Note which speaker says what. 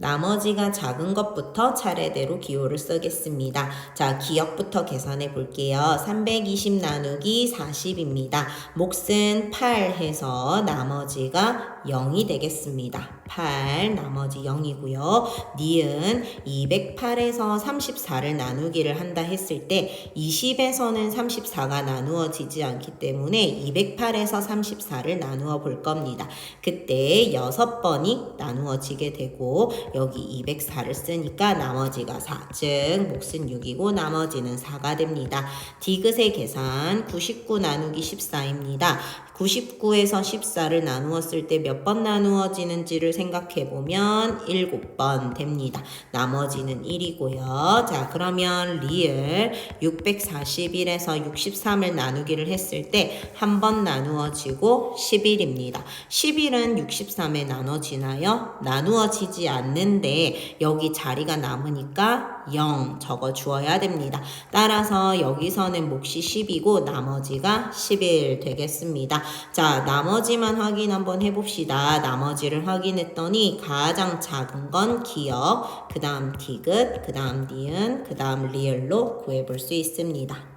Speaker 1: 나머지가 작은 것부터 차례대로 기호를 쓰겠습니다. 자, 기억부터 계산해 볼게요. 320 나누기 40입니다. 몫은 8 해서 나머지가 0이 되겠습니다. 8 나머지 0이고요. 니은 208에서 34를 나누기를 한다 했을 때 20에서는 34가 나누어지지 않기 때문에 208에서 34를 나누어 볼 겁니다. 그때 6번이 나누어지게 되고 여기 204를 쓰니까 나머지가 4, 즉 몫은 6이고 나머지는 4가 됩니다. 디귿의 계산 99 나누기 14입니다. 99에서 14를 나누었을 때 몇 번 나누어지는지를 생각해 보면 7번 됩니다. 나머지는 1이고요. 자, 그러면 리을 641에서 63을 나누기를 했을 때 한 번 나누어지고 11입니다. 11은 63에 나눠지나요? 나누어지지 않 는데 여기 자리가 남으니까 0 적어 주어야 됩니다. 따라서 여기서는 몫이 10이고 나머지가 11 되겠습니다. 자, 나머지만 확인 한번 해봅시다. 나머지를 확인했더니 가장 작은 건 기억, 그 다음 디귿, 그 다음 니은, 그 다음 리을로 구해볼 수 있습니다.